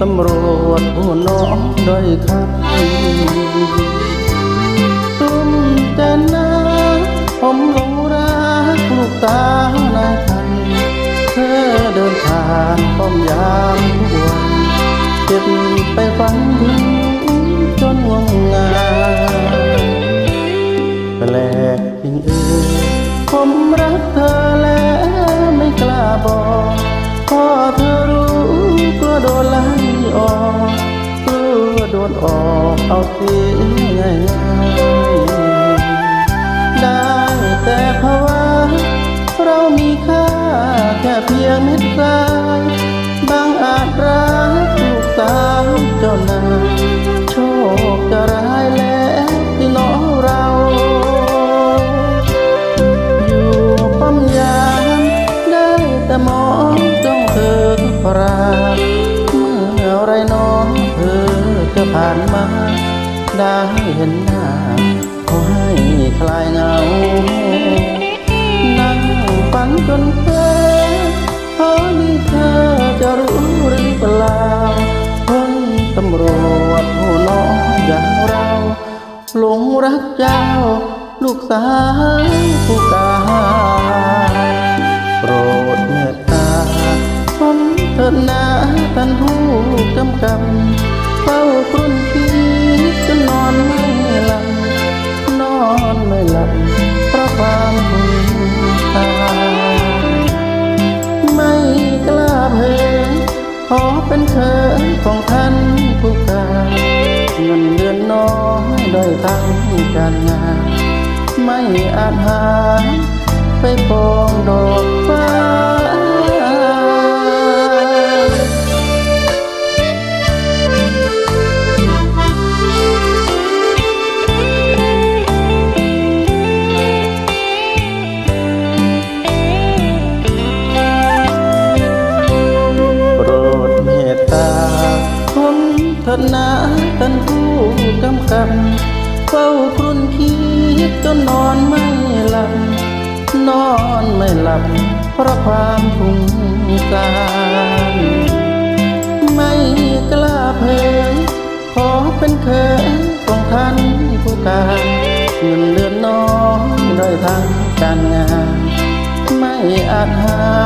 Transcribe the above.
ตำรวจผู้น้องด้อยคัดตุ้มแต่นาผมหลงรักลูกตานายคันเธอเดินทางป้อมยามทุกวันเจ็บไปฝันถึงจนว่างงานแปลกจริงเออผมรักเธอและไม่กล้าบอก ได้แต่ภาวะเรามีค่าแค่เพียงเม็ดทรายบางอาจรักลูกสาวเจ้านายโชคจะร้ายแล้วที่น้องเรา อยู่ป้อมยามได้แต่มองจ้องเธอทุกราเมื่อไรน้องเธอจะผ่านมา ได้เห็นหน้า ขอให้คลายเหงา นั่งฝันจนเพลินพอนี่เธอจะรู้หรือเปล่าคนตำรวจผู้น้อยอย่างเราหลงรักเจ้า ลูกสาวผู้กาโปรดเมตตาผมเถิดนาท่านผู้กำกับเฝ้าครุ่นคิด ขอเป็นเชิญของท่านผู้การเงินเดือนน้อยได้ทั้งการงาน ไม่อาจหาไปปองดอกฟ้า กำกับเฝ้าครุ่นคิดจนนอนไม่หลับ นอนไม่หลับ เพราะความทุงสารไม่กล้าเผยขอเป็นเคยของท่านผู้การเงินเดือนน้อยด้อยทางการงาน ไม่อาจหา